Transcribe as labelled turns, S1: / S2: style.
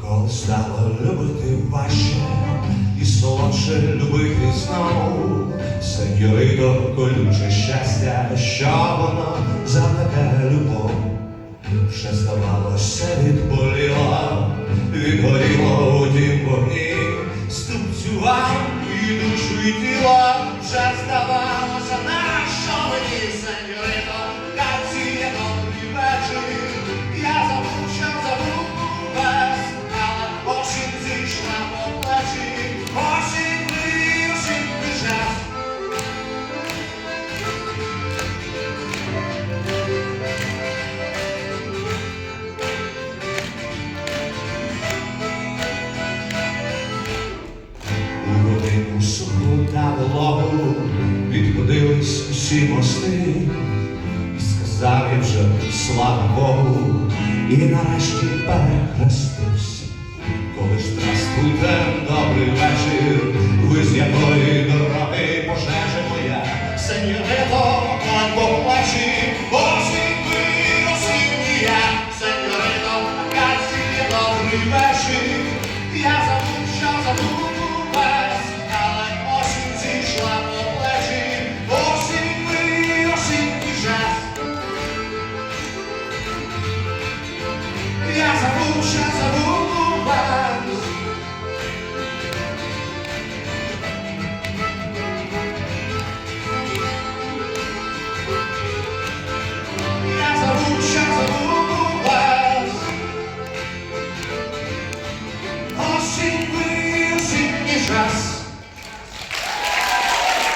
S1: Коли стало любити важче і солодше любити знов, сеньорито колюче щастя, що воно за таке любов, вже здавалося відболіло, ступцював і душу, і тела вже здавалося, та вологу відходились усі мости, і сказав я вже слава Богу, і нарешті перехрестився. Коли ж здравствуйте, добрий вечір, ви з якої дороги пожежа моя, сеньорито, пан поплачі, осінь ви, осінь я, сеньорито, акація, добрий вечір, я забув.